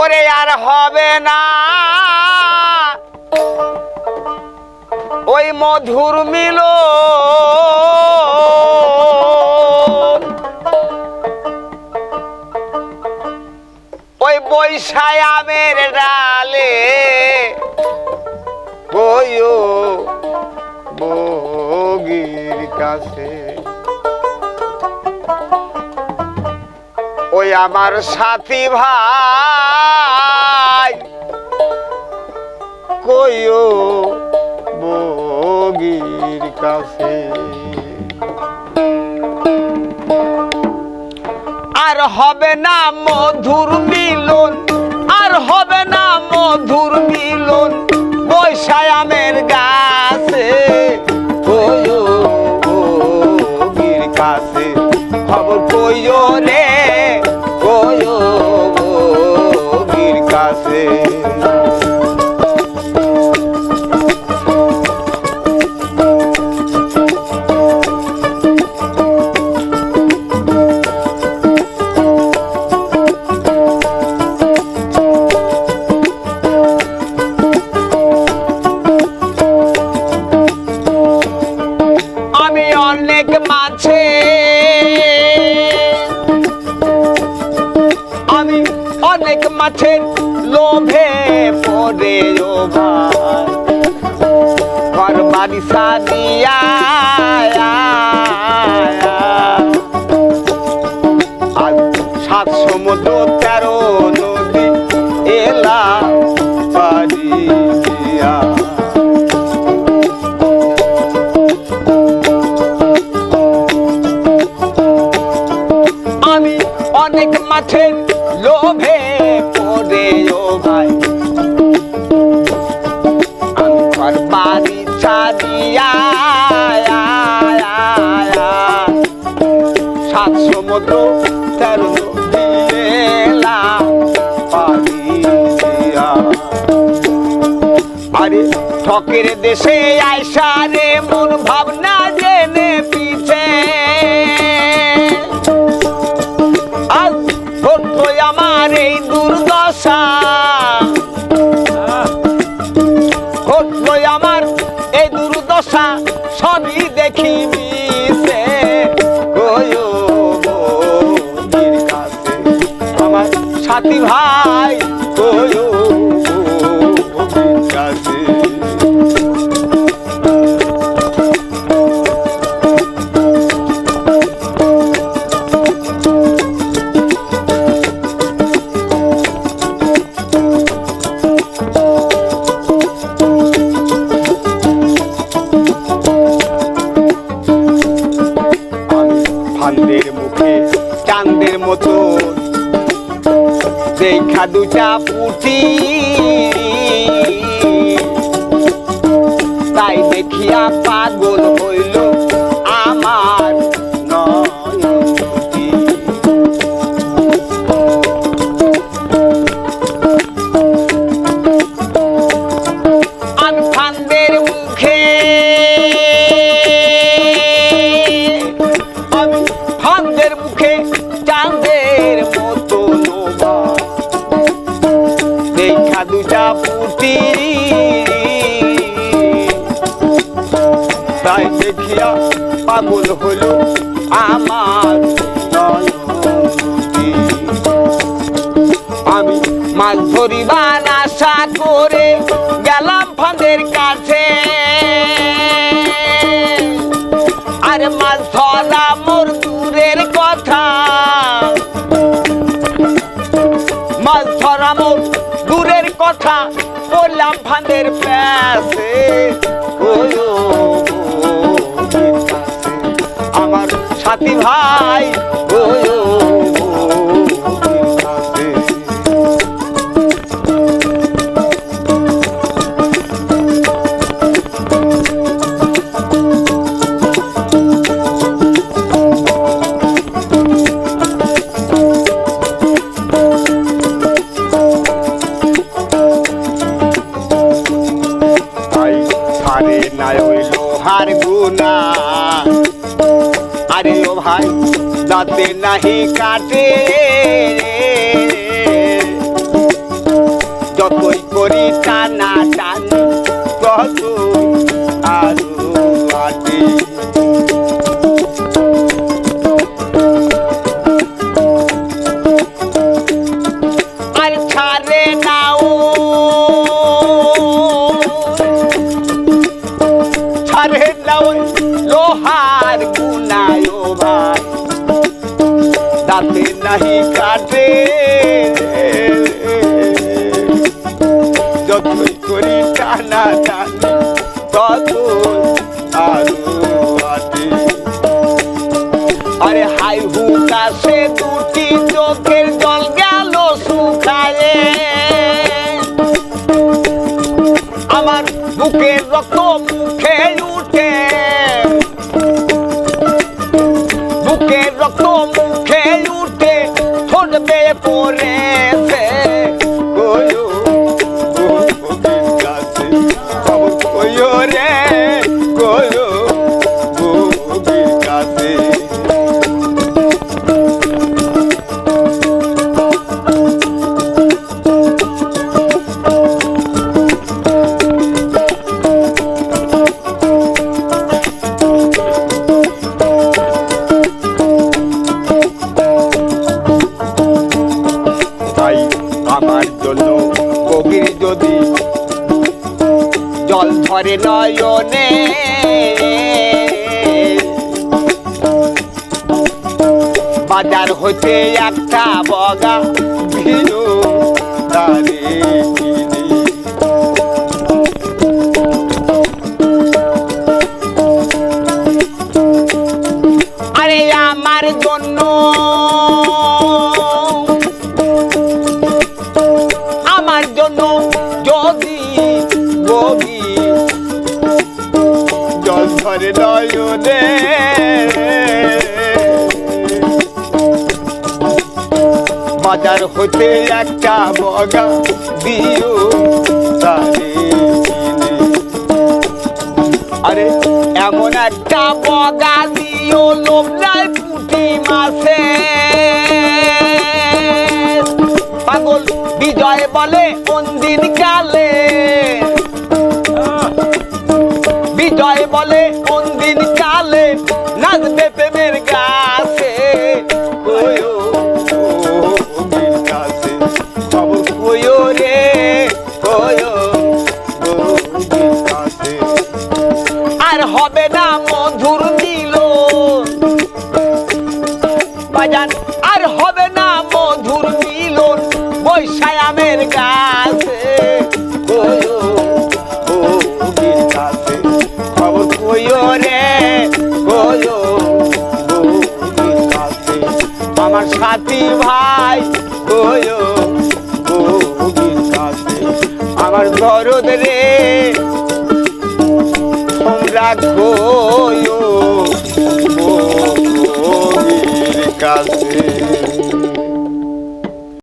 ওরে আর হবে না। ওই মধুর মিল ওই বৈশায় আমের ডালে বইও বগির কাছে। ওই আমার সাথী ভাই। কইও বগির কাছে। আর হবে না মধুর মিলন, আর হবে না মধুর মাছের ঠকের দেশে আয়সা রে, মন ভাবনা জেনে পিছে। আজ আমার এই দুর্দশা। সবই দেখি আমার সাথী ভাই। ফান্দের মুখে চাঁদের মতো। সেই খাদুটা পুটি। তাই দেখিয়া পাগল হইল চাঁদের মতো দেখা দুটা পুটি তাই দেখিয়া পাগল হলো আমার আমি মাছ ধরিবার আশা করে গেলাম ফাঁদের কাছে। আর মাছ ধরা মোর দূরের কথা মাছ ধরা মোর দূরের কথা বললাম ফাঁদের প্যাসে আমার সাথী ভাই ওয়ো बात नहीं काटे যতই করি টানা টানি কত নাহি কাটে যতই করি টানা টানি তত আরও আরে হাই হু কাছে দুটি চোখের জল গেল শুকায়ে আমার বুকের রক্ত মুখে উঠে বুকের রক্ত মুখে পরে নয়নে। বাজার হইতে একটা বগা আরে আমার জন্য বাজার হতে একটা বগা দিও আরে এমন একটা বগা দিও লোকটায় আমার দরদ রে। তোমরা কয়ো কাছে।